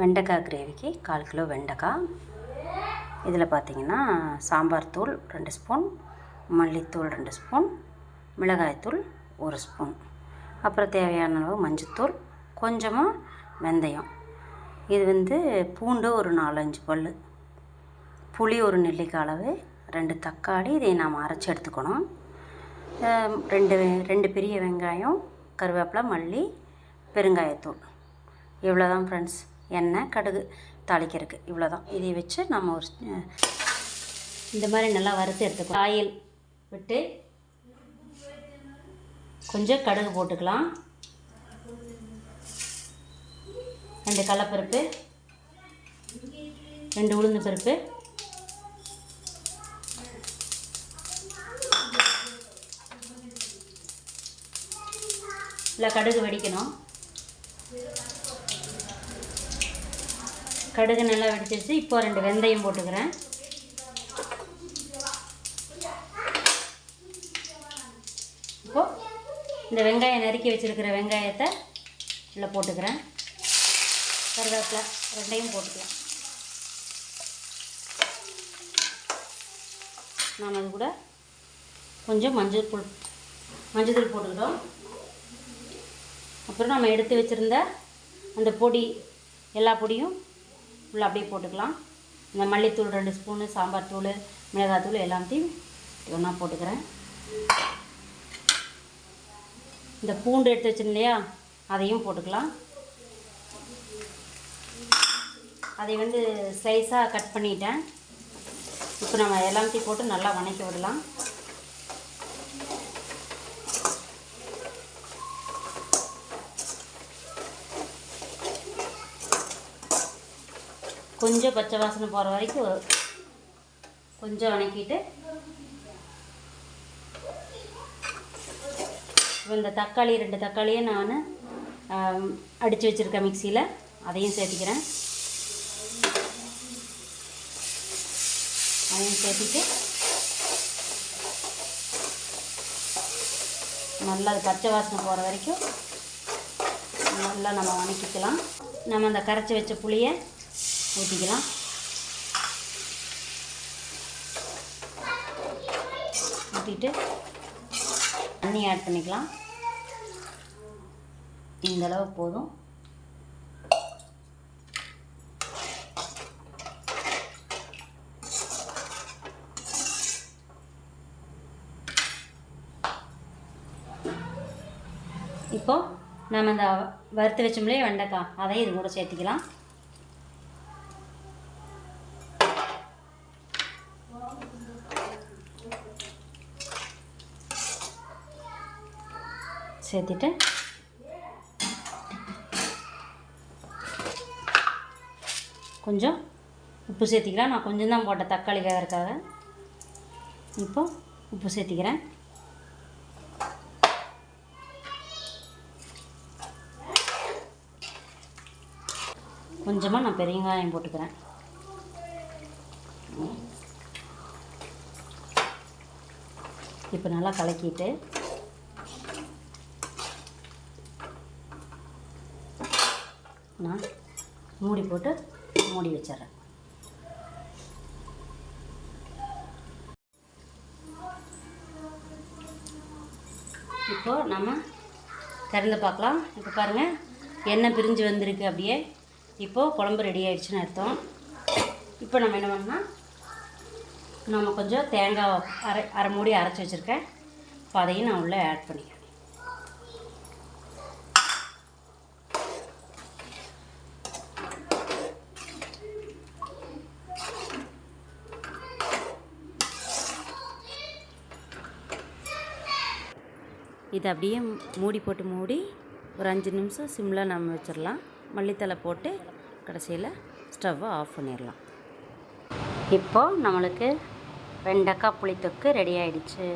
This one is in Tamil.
வெண்டைக்காய் கிரேவிக்கு கால் கிலோ வெண்டைக்காய். இதில் பார்த்தீங்கன்னா சாம்பார் தூள் ரெண்டு ஸ்பூன் மல்லித்தூள் ரெண்டு ஸ்பூன் மிளகாய்த்தூள் ஒரு ஸ்பூன். அப்புறம் தேவையான அளவு மஞ்சத்தூள் கொஞ்சமாக வெந்தயம். இது வந்து பூண்டு ஒரு நாலஞ்சு பல் புளி ஒரு நெல்லிக்காய் அளவு ரெண்டு தக்காளி இதை நாம் அரைச்சி எடுத்துக்கணும். ரெண்டு ரெண்டு பெரிய வெங்காயம் கருவேப்பிலை மல்லி பெருங்காயத்தூள். இவ்வளோ தான் ஃப்ரெண்ட்ஸ் எண்ணெய் கடுகு தாளிக்கிறதுக்கு. இவ்வளோ தான் இதை வச்சு நம்ம ஒரு இந்த மாதிரி நல்லா வறுத்து எடுத்துக்கலாம். ஆயில் விட்டு கொஞ்சம் கடுகு போட்டுக்கலாம். ரெண்டு கடலப்பருப்பு ரெண்டு உளுந்து பருப்பு. இல்லை கடுகு வெடிக்கணும். கடுகு நல்லா வெடிச்சிருச்சு. இப்போ ரெண்டு வெந்தயம் போட்டுக்கிறேன். இப்போ இந்த வெங்காயம் நறுக்கி வச்சிருக்கிற வெங்காயத்தை இதில் போட்டுக்கிறேன். கருவேப்பிலை ரெண்டையும் போட்டுக்கலாம். நாம் அது கூட கொஞ்சம் மஞ்சள் தூள் மஞ்சள் தூள் போட்டுக்கிட்டோம். அப்புறம் நம்ம எடுத்து வச்சுருந்த அந்த பொடி எல்லா பொடியும் ஃபுல்லாக அப்படியே போட்டுக்கலாம். இந்த மல்லித்தூள் ரெண்டு ஸ்பூனு சாம்பார் தூள் மிளகாத்தூள் எல்லாத்தையும் ஒன்றா போட்டுக்கிறேன். இந்த பூண்டு எடுத்து வச்சிருந்தேன் இல்லையா அதையும் போட்டுக்கலாம். அதை வந்து ஸ்லைஸாக கட் பண்ணிட்டேன். இப்போ நம்ம எல்லாத்தையும் போட்டு நல்லா வணக்கி விடலாம். கொஞ்சம் பச்சை வாசனை போகிற வரைக்கும் கொஞ்சம் வணக்கிட்டு இந்த தக்காளி ரெண்டு தக்காளியை நான் அடித்து வச்சுருக்கேன் மிக்சியில். அதையும் சேர்த்திக்கிறேன். அதையும் சேர்த்திட்டு நல்லா பச்சை வாசனை போகிற வரைக்கும் நல்லா நம்ம வணக்கிக்கலாம். நம்ம அந்த கரைச்சி வச்ச புளியை ஊற்றிக்கலாம் ஊற்றிட்டு தண்ணி ஆட் பண்ணிக்கலாம். இந்தளவு போதும். இப்போது நம்ம இந்த வறுத்து வச்சோம்லையே வெண்டைக்காய் அதையும் இது கூட சேர்த்திக்கலாம். சேர்த்துட்டு கொஞ்சம் உப்பு சேர்த்திக்கலாம் நான் கொஞ்சம் தான் போட்டேன் தக்காளி வேகிறதுக்காக இப்போ உப்பு சேர்த்திக்கிறேன். கொஞ்சமாக நான் பெரியங்காயம் போட்டுக்கிறேன். இப்போ நல்லா கலக்கிட்டு நான் மூடி போட்டு மூடி வச்சிடுறேன். இப்போது நம்ம திறந்து பார்க்கலாம். இப்போ பாருங்கள் எண்ணெய் பிரிஞ்சு வந்திருக்கு அப்படியே. இப்போது குழம்பு ரெடி ஆகிடுச்சுன்னு அர்த்தம். இப்போ நம்ம என்ன பண்ணோம்னா நம்ம கொஞ்சம் தேங்காய் அரை அரை மூடி அரைச்சி வச்சுருக்கேன். இப்போ அதையும் நான் உள்ளே ஆட் பண்ணிக்கிறேன். இதை அப்படியே மூடி போட்டு மூடி ஒரு அஞ்சு நிமிஷம் சிம்மில் நம்ம வச்சிடலாம் மல்லித்தலை போட்டு கடைசியில் ஸ்டவ்வை ஆஃப் பண்ணிடலாம் இப்போது நம்மளுக்கு வெண்டைக்காய் புளித்தொக்கு ரெடி ஆயிடுச்சு.